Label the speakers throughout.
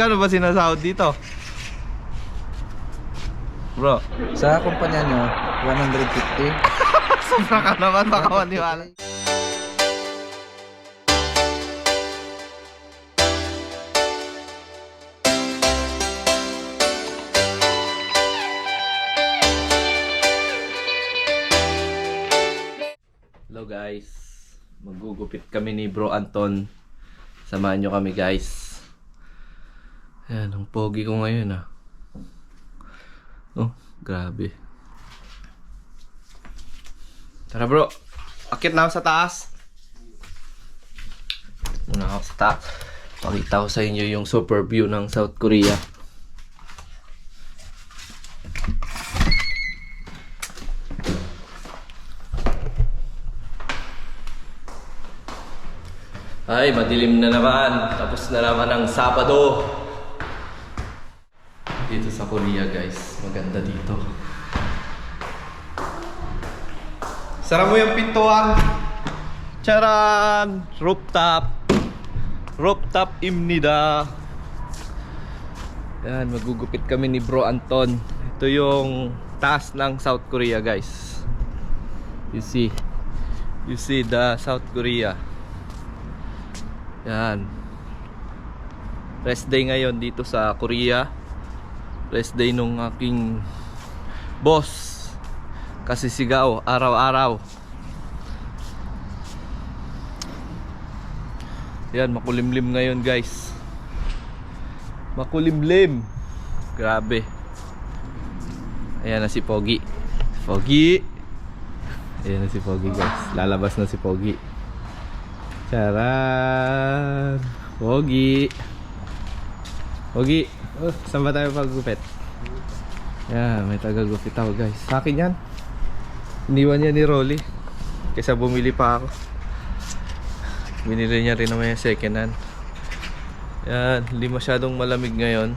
Speaker 1: Kano ba sinasahod dito? Bro,
Speaker 2: Sa kumpanya nyo, 150.
Speaker 1: sobra ka naman baka maniwala. Hello guys, magugupit kami ni Bro Anton. Samahan nyo kami guys. Ayan, ang pogi ko ngayon ah. Oh, grabe. Tara bro, akit na ako sa taas. Muna ako sa taas. Pakita ko sa inyo yung super view ng South Korea. Ay, madilim na naman. Tapos na naman ang Sabado. Sa Korea guys, maganda dito. Sara mo yung pintuan. Charan! Rooftop. Rooftop imnida. Yan, magugupit kami ni Bro Anton. Ito yung taas ng South Korea, guys. You see. You see the South Korea. Yan. Rest day ngayon dito sa Korea. Rest day nung aking boss. Kasi sigaw araw-araw. Yan, makulimlim ngayon guys. Makulimlim. Grabe. Ayan na si Pogi. Pogi. Ayan na si Pogi guys. Lalabas na si Pogi. Charan. Pogi. Pogi. Oh, saan ba tayo paggupit? Yan, may tagagupit ako guys. Sa akin yan. Iniwan niya ni Rolly. Kaysa bumili pa ako. Binili niya rin naman yung second hand. Yan, hindi masyadong malamig ngayon.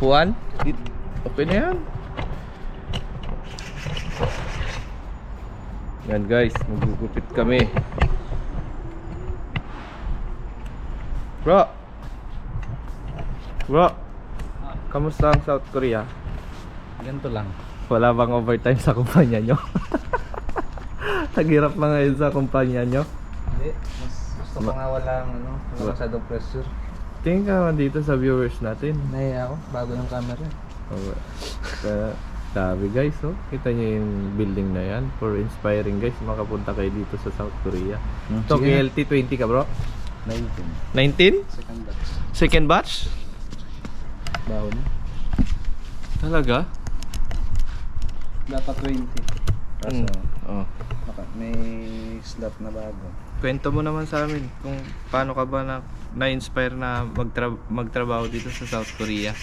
Speaker 1: Puan? Okay na yan. Yan guys, magugupit kami. Bro! Bro! Kamusta ang South Korea?
Speaker 2: Ganito lang.
Speaker 1: Wala bang overtime sa kumpanya nyo? Naghirap na ngayon sa kumpanya nyo.
Speaker 2: Hindi. Mas gusto ko nga walang, ano, wala masyadong pressure.
Speaker 1: Tingin ka naman dito sa viewers natin.
Speaker 2: Nahiya ako, bago ng camera.
Speaker 1: Oh, Kaya, sabi guys, oh. Kita nyo yung building na yan. For inspiring guys, makapunta kayo dito sa South Korea.
Speaker 2: Hmm,
Speaker 1: So,
Speaker 2: sige.
Speaker 1: KLT 20 ka bro?
Speaker 2: 19.
Speaker 1: 19?
Speaker 2: Second batch.
Speaker 1: Second batch?
Speaker 2: Baon.
Speaker 1: Talaga?
Speaker 2: Dapat 20. Kaso,
Speaker 1: Mm. Oh.
Speaker 2: baka may slot na bago.
Speaker 1: Kwento mo naman sa amin kung paano ka ba na na-inspire na magtra- magtrabaho dito sa South Korea.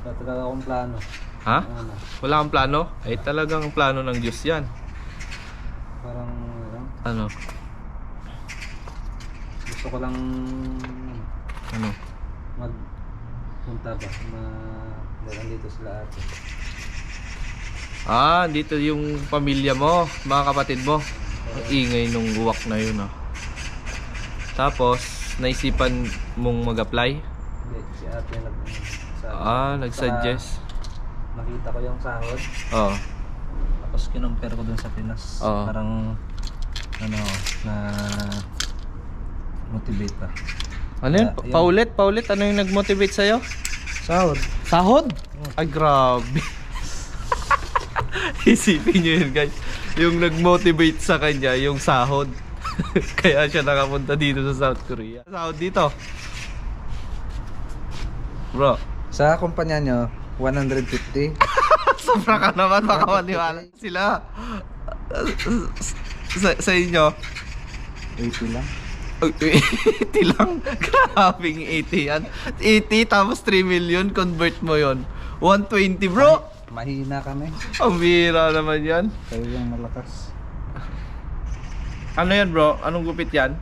Speaker 2: Wala talaga akong plano.
Speaker 1: Ha?
Speaker 2: Ano,
Speaker 1: Wala kang plano? Ay talagang plano ng Diyos yan.
Speaker 2: parang, ano,
Speaker 1: Ano?
Speaker 2: Ko lang, ano,
Speaker 1: Ano?
Speaker 2: mag punta ba ma dito sila ate
Speaker 1: Ah, dito yung pamilya mo, mga kapatid mo. Ang ingay nung uwak na yun ah. Tapos, naisipan mong mag-apply?
Speaker 2: hindi si ate nag
Speaker 1: Ah, nag-suggest.
Speaker 2: nakita ko yung sahod
Speaker 1: Oo.
Speaker 2: tapos kinumpare ko dun sa Pinas
Speaker 1: Oo.
Speaker 2: parang ano na motivate pa
Speaker 1: Ano yun?
Speaker 2: Ah, yun.
Speaker 1: Paulit, paulit. Ano yung nag-motivate sa'yo?
Speaker 2: sahod
Speaker 1: Sahod? Ay, grabe. Isipin nyo yun, guys. Yung nag-motivate sa kanya, yung sahod. Kaya siya nakapunta dito sa South Korea. Sahod dito. Bro,
Speaker 2: sa kumpanya nyo 150
Speaker 1: sobra ka naman. Baka maniwala sila. Sa, sa inyo,
Speaker 2: 80 lang
Speaker 1: Uy, 80 lang. Grabing 80 yan. 80 tapos 3 million, convert mo yon 120 bro.
Speaker 2: mahina kami
Speaker 1: Ang bihira naman yan.
Speaker 2: kayo yung malakas
Speaker 1: Ano yan bro? Anong gupit yan?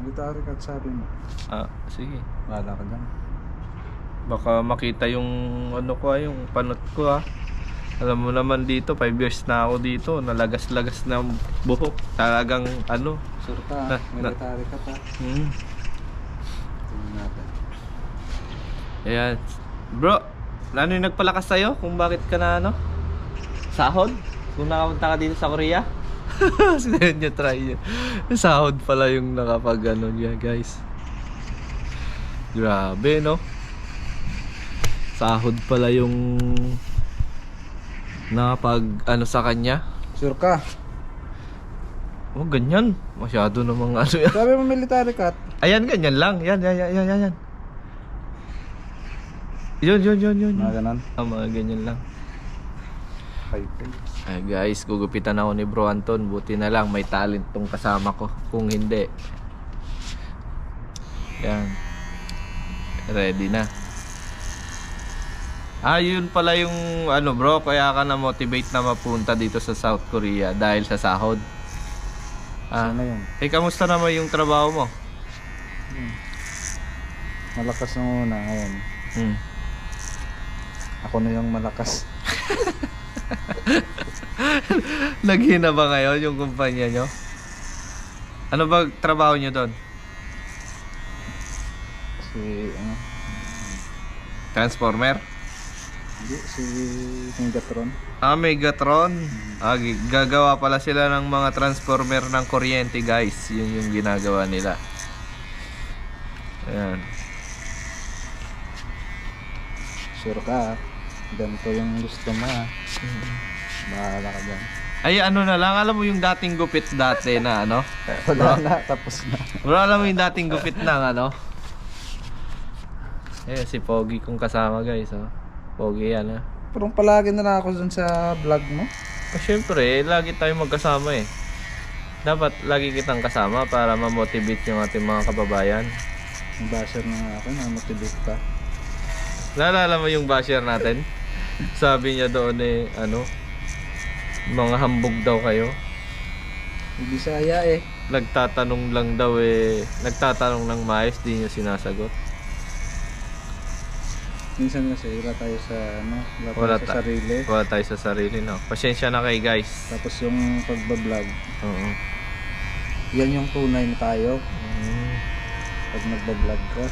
Speaker 2: Gitari ka at sabi mo
Speaker 1: Ah, sige.
Speaker 2: wala ka dyan
Speaker 1: Baka makita yung ano ko ah, yung panot ko ah. Alam mo naman dito, 5 years na ako dito, nalagas-lagas na buhok. Talagang ano,
Speaker 2: Sure ka,
Speaker 1: Na- na-
Speaker 2: military ka pa.
Speaker 1: Hmm.
Speaker 2: Tingnan natin.
Speaker 1: Ayan. Bro, ano yung nagpalakas sa'yo? Kung bakit ka na ano? Sahod? Kung nakapunta ka dito sa Korea? Sinayon niya try niya. Sahod pala yung nakapag ano niya guys. Grabe no? Sahod pala yung nakapag ano sa kanya.
Speaker 2: Sure ka?
Speaker 1: Oh, ganyan. Masyado namang ano yan.
Speaker 2: Sabi mo military ka.
Speaker 1: Ayan, ganyan lang. Yan, yan, yan, yan, yan. yan. Yun, yun, yun, yun.
Speaker 2: Mga ganon.
Speaker 1: Ah, mga ganyan lang.
Speaker 2: High.
Speaker 1: Ay guys, gugupitan ako ni Bro Anton. Buti na lang may talent tong kasama ko. Kung hindi. Yan. Ready na. Ah, yun pala yung ano bro, kaya ka na motivate na mapunta dito sa South Korea dahil sa sahod. Ah,
Speaker 2: Sana yun.
Speaker 1: eh kamusta naman yung trabaho mo?
Speaker 2: Malakas ng una ngayon.
Speaker 1: Hmm.
Speaker 2: Ako na yung malakas.
Speaker 1: Naghina ba ngayon yung kumpanya nyo? Ano ba trabaho nyo doon?
Speaker 2: Si, ano?
Speaker 1: Transformer?
Speaker 2: Hindi, si Megatron.
Speaker 1: Ah, Megatron. Ah, gagawa pala sila ng mga transformer ng kuryente, guys. Yun yung ginagawa nila. Ayan.
Speaker 2: Sure ka. Ganito yung gusto mo ha. Bahala ka dyan.
Speaker 1: Ay, ano na lang. Alam mo yung dating gupit dati na ano?
Speaker 2: Wala na, tapos na.
Speaker 1: Bro, alam mo yung dating gupit ng ano? Eh, si Pogi kong kasama, guys. Oh. Pogi yan, ah.
Speaker 2: Parang palagi na lang ako dun sa vlog mo.
Speaker 1: Ah, syempre, eh, lagi tayong magkasama eh. Dapat lagi kitang kasama para ma-motivate yung ating mga kababayan.
Speaker 2: Yung basher na nga ako, na-motivate pa.
Speaker 1: Naalala mo yung basher natin? Sabi niya doon eh, ano, mga hambog daw kayo.
Speaker 2: Hindi saya eh.
Speaker 1: Nagtatanong lang daw eh, nagtatanong ng maayos, di niyo sinasagot.
Speaker 2: Minsan kasi wala tayo sa ano, wala,
Speaker 1: Wala
Speaker 2: tayo sa sarili.
Speaker 1: Wala tayo sa sarili, no? Pasensya na kay guys.
Speaker 2: Tapos yung pagbablog,
Speaker 1: Oo.
Speaker 2: yan yung tunay na tayo
Speaker 1: Mm.
Speaker 2: pag nagbablog ka.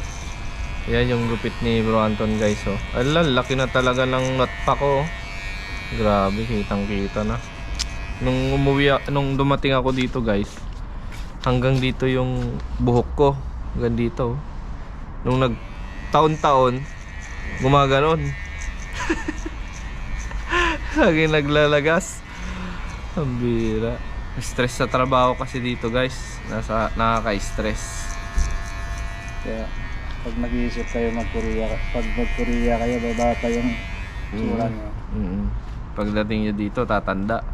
Speaker 1: Yan yung gupit ni Bro Anton guys oh. Ala, laki na talaga ng natpa ko. oh. Grabe, kitang kita na. Nung umuwi, nung dumating ako dito guys, hanggang dito yung buhok ko. Hanggang dito. oh. Nung nag taon-taon, gumaganon. Lagi naglalagas. Ang bira. Stress sa trabaho kasi dito guys. Nasa, nakaka-stress.
Speaker 2: Kaya pag nag-iisip kayo mag-Korea, pag mag-Korea kayo, babata yung tsura nyo.
Speaker 1: Mm. Pagdating niyo dito, tatanda.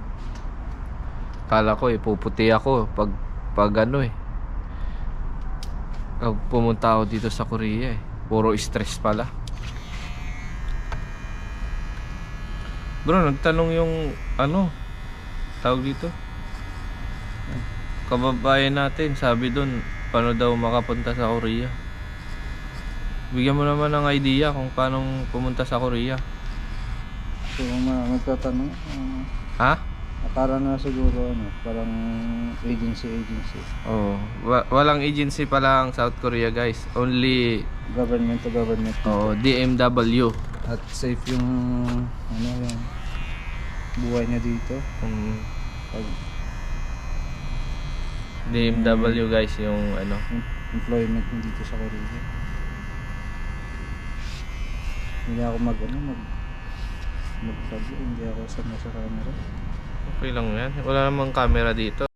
Speaker 1: Kala ko eh, puputi ako pag, pag ano eh. Pag pumunta ako dito sa Korea eh. Puro stress pala. Bro, nagtanong yung ano, tawag dito. Kababayan natin, sabi doon, paano daw makapunta sa Korea. Bigyan mo naman ng idea kung paano pumunta sa Korea.
Speaker 2: So, ma magtatanong, uh,
Speaker 1: Ha?
Speaker 2: akala na siguro ano, parang agency-agency.
Speaker 1: Oh, wa- walang agency pala ang South Korea, guys. Only
Speaker 2: Government to government.
Speaker 1: oh, DMW.
Speaker 2: At safe yung, ano yung buhay niya dito.
Speaker 1: Um,
Speaker 2: Pag
Speaker 1: DMW, guys, yung ano.
Speaker 2: em- employment mo dito sa Korea. Hindi ako mag, ano, mag, mag hindi ako sama sa camera.
Speaker 1: Okay lang yan. Wala namang camera dito.